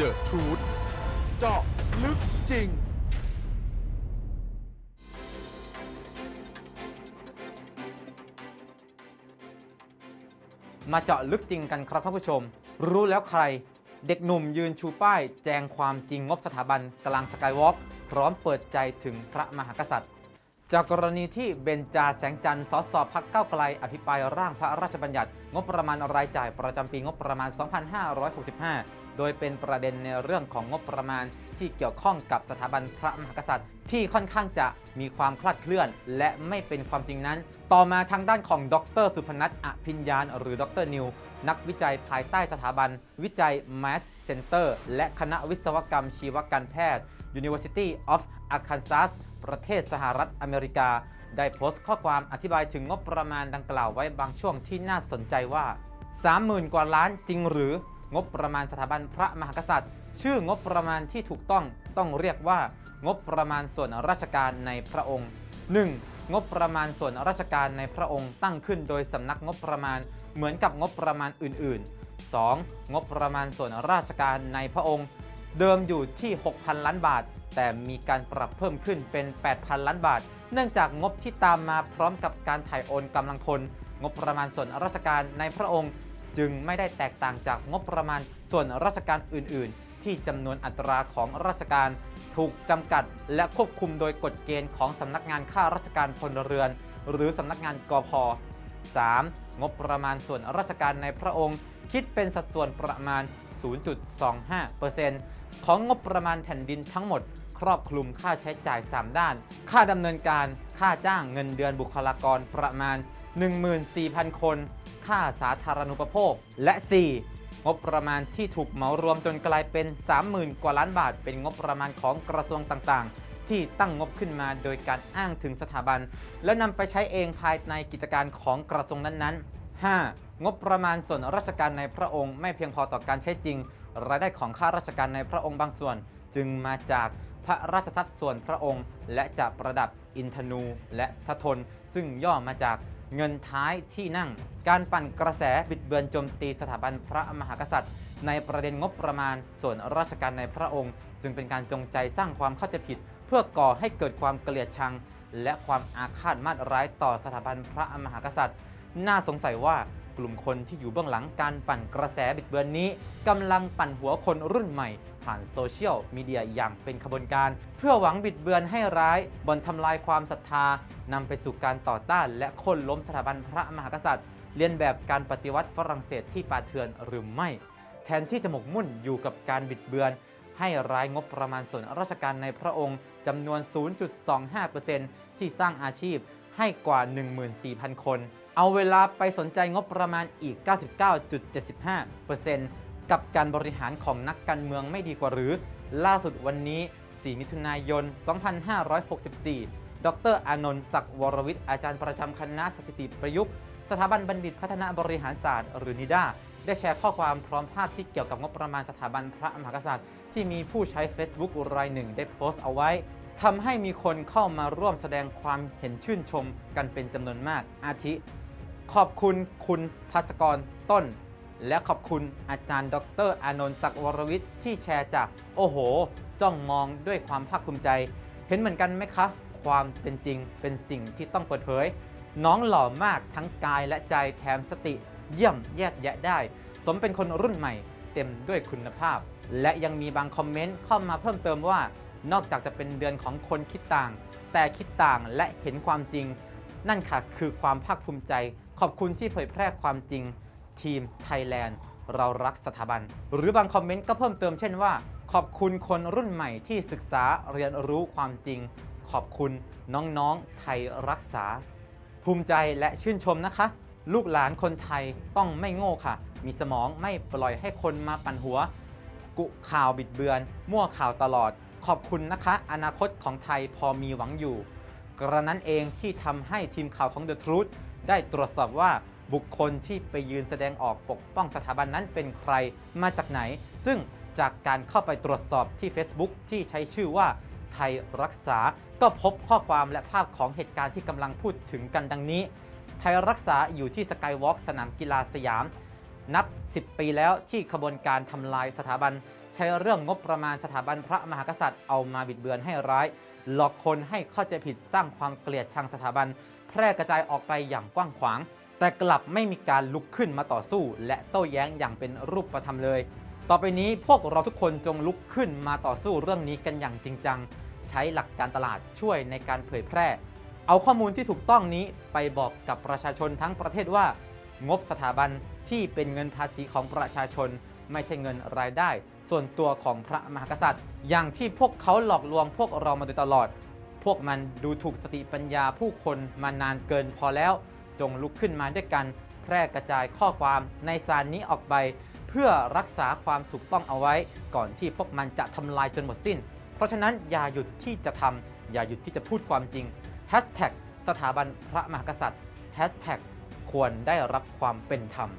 The Truth เจาะลึกจริง มาเจาะลึกจริงกันครับท่านผู้ชม รู้แล้วใคร เด็กหนุ่มยืนชูป้าย แจงความจริงงบสถาบันกลางสกายวอล์กพร้อมเปิดใจถึงพระมหากษัตริย์ จากกรณีที่เบญจาแสงจันทร์สสพักเก้าไกล อภิปรายร่างพระราชบัญญัติ งบประมาณรายจ่ายประจำปีงบประมาณ 2565 โดยเป็นประเด็นในเรื่องของงบประมาณที่เกี่ยวข้องกับสถาบันพระมหากษัตริย์ ที่ค่อนข้างจะมีความคลาดเคลื่อน และไม่เป็นความจริงนั้น ต่อมาทางด้านของดรสุพนัทอภิญญาณหรือดรนิว นักวิจัยภายใต้สถาบัน วิจัย Mass Center และคณะวิศวกรรมชีวการแพทย์ University of Arkansas ประเทศสหรัฐอเมริกา ได้โพสต์ข้อความอธิบายถึงงบประมาณดังกล่าวไว้บางช่วงที่น่าสนใจว่า 30,000 กว่าล้านจริงหรือ งบประมาณสถาบันพระมหากษัตริย์ ชื่องบประมาณที่ถูกต้องต้องเรียกว่า งบประมาณส่วนราชการในพระองค์ 1. งบประมาณส่วนราชการในพระองค์ตั้งขึ้นโดยสำนักงบประมาณเหมือนกับงบประมาณอื่น ๆ 2. งบประมาณส่วนราชการในพระองค์ เดิมอยู่ที่ 6,000 ล้านบาท แต่มีการปรับเพิ่มขึ้นเป็น 8,000 ล้านบาท เนื่องจากงบที่ตามมาพร้อมกับการถ่ายโอนกำลังพลงบประมาณส่วนราชการในพระองค์ จึงไม่ได้แตกต่างจากงบประมาณส่วนราชการอื่น ๆ ที่จำนวนอัตราของราชการถูกจำกัด และควบคุมโดยกฎเกณฑ์ของสำนักงานข้าราชการพลเรือน หรือสำนักงานกพ 3. งบประมาณส่วนราชการในพระองค์ คิดเป็นสัดส่วนประมาณ 0.25%ของงบประมาณแผ่นดินทั้งหมด ครอบคลุมค่าใช้จ่าย 3 ด้าน ค่าดำเนินการ ค่าจ้างเงินเดือนบุคลากรประมาณ 14,000 คน ค่าสาธารณูปโภค และ 4. งบประมาณที่ถูกเหมารวมจนกลายเป็น 30,000 กว่าล้านบาท เป็นงบประมาณของกระทรวงต่างๆ ที่ตั้งงบขึ้นมาโดยการอ้างถึงสถาบัน แล้วนำไปใช้เองภายในกิจการของกระทรวงนั้นๆ 5. งบประมาณส่วนราชการในพระองค์ไม่เพียงพอต่อการใช้จริง รายได้ของข้าราชการในพระองค์บางส่วน จึงมาจากพระราชทรัพย์ส่วนพระองค์ และจะประดับอินทนูและททน ซึ่งย่อมาจาก เงินท้ายที่นั่ง การปั่นกระแสบิดเบือนโจมตีสถาบันพระมหากษัตริย์ ในประเด็นงบประมาณส่วนราชการในพระองค์ จึงเป็นการจงใจสร้างความเข้าใจผิด เพื่อก่อให้เกิดความเกลียดชัง และความอาฆาตมาตร้ายต่อสถาบันพระมหากษัตริย์ น่าสงสัยว่า กลุ่มคนที่อยู่เบื้องหลังการปั่นกระแสบิดเบือนนี้กำลังปั่นหัวคนรุ่นใหม่ ผ่านโซเชียลมีเดียอย่างเป็นขบวนการ เพื่อหวังบิดเบือนให้ร้ายบนทำลายความศรัทธานำไปสู่การต่อต้านและโค่นล้มสถาบันพระมหากษัตริย์เลียนแบบการปฏิวัติฝรั่งเศสที่ป่าเถื่อนหรือไม่ แทนที่จะหมกมุ่นอยู่กับการบิดเบือน ให้ร้ายงบประมาณส่วนราชการในพระองค์จำนวน 0.25%ที่สร้างอาชีพให้กว่า 14,000 คน เอาเวลาไปสนใจงบประมาณอีก 99.75%กับการบริหารของนักการเมืองไม่ดีกว่าหรือ ล่าสุดวันนี้ 4 มิถุนายน 2564 ดรอานนท์ศักดิ์วรวิทย์อาจารย์ประจำคณะสถิติประยุกต์ สถาบันบัณฑิตพัฒนาบริหารศาสตร์ หรือนิด้าได้แชร์ข้อความพร้อมภาพที่เกี่ยวกับงบประมาณสถาบันพระมหากษัตริย์ ที่มีผู้ใช้ Facebook รายหนึ่งได้โพสต์เอาไว้ทำให้มีคนเข้ามาร่วมแสดงความเห็นชื่นชมกันเป็นจำนวนมากอาทิ ขอบคุณคุณภัสกรต้น และขอบคุณอาจารย์ ดรอานนท์ศักดิ์วรวิทย์ที่แชร์จากโอ้โห จ้องมองด้วยความภาคภูมิใจ เห็นเหมือนกันไหมคะ ความเป็นจริงเป็นสิ่งที่ต้องเปิดเผย น้องหล่อมากทั้งกายและใจแถมสติเยี่ยมแยกแยะได้ สมเป็นคนรุ่นใหม่ เต็มด้วยคุณภาพ และยังมีบางคอมเมนต์เข้ามาเพิ่มเติมว่า นอกจากจะเป็นเดือนของคนคิดต่าง แต่คิดต่างและเห็นความจริง นั่นค่ะคือความภาคภูมิใจ ขอบคุณที่เผยแพร่ความจริงทีมไทยแลนด์เรารักสถาบัน หรือบางคอมเมนต์ก็เพิ่มเติมเช่นว่า ขอบคุณคนรุ่นใหม่ที่ศึกษาเรียนรู้ความจริง ขอบคุณน้องๆไทยรักษา ภูมิใจและชื่นชมนะคะ ลูกหลานคนไทยต้องไม่โง่ค่ะ มีสมองไม่ปล่อยให้คนมาปั่นหัว กุข่าวบิดเบือน มั่วข่าวตลอด ขอบคุณนะคะ อนาคตของไทยพอมีหวังอยู่ กระนั้นเองที่ทำให้ทีมข่าวของ The Truth ได้ตรวจสอบว่าบุคคลที่ไปยืนแสดงออกปกป้องสถาบันนั้นเป็นใครมาจากไหน ซึ่งจากการเข้าไปตรวจสอบที่ Facebook ที่ใช้ชื่อว่าไทยรักษา ก็พบข้อความและภาพของเหตุการณ์ที่กำลังพูดถึงกันดังนี้ ไทยรักษาอยู่ที่สกายวอล์กสนามกีฬาสยาม นับ 10 ปีแล้วที่ขบวนการทำลายสถาบัน ใช้เรื่องงบประมาณสถาบันพระมหากษัตริย์เอามาบิดเบือนให้ร้าย หลอกคนให้เข้าใจผิดสร้างความเกลียดชังสถาบัน แพร่กระจายออกไปอย่างกว้างขวาง แต่กลับไม่มีการลุกขึ้นมาต่อสู้ และโต้แย้งอย่างเป็นรูปธรรมเลย ต่อไปนี้พวกเราทุกคนจงลุกขึ้นมาต่อสู้เรื่องนี้กันอย่างจริงจัง ใช้หลักการตลาดช่วยในการเผยแพร่ เอาข้อมูลที่ถูกต้องนี้ไปบอกกับประชาชนทั้งประเทศว่า งบสถาบันที่เป็นเงินภาษีของประชาชน ไม่ใช่เงินรายได้ ส่วนตัวของพระมหากษัตริย์ อย่างที่พวกเขาหลอกลวงพวกเรามาโดยตลอด พวกมันดูถูกสติปัญญาผู้คนมานานเกินพอแล้ว จงลุกขึ้นมาด้วยกันแพร่กระจายข้อความในสารนี้ออกไป เพื่อรักษาความถูกต้องเอาไว้ ก่อนที่พวกมันจะทำลายจนหมดสิ้น เพราะฉะนั้นอย่าหยุดที่จะทำอย่าหยุดที่จะพูดความจริง Hashtag สถาบันพระมหากษัตริย์ Hashtag ควรได้รับความเป็นธรรม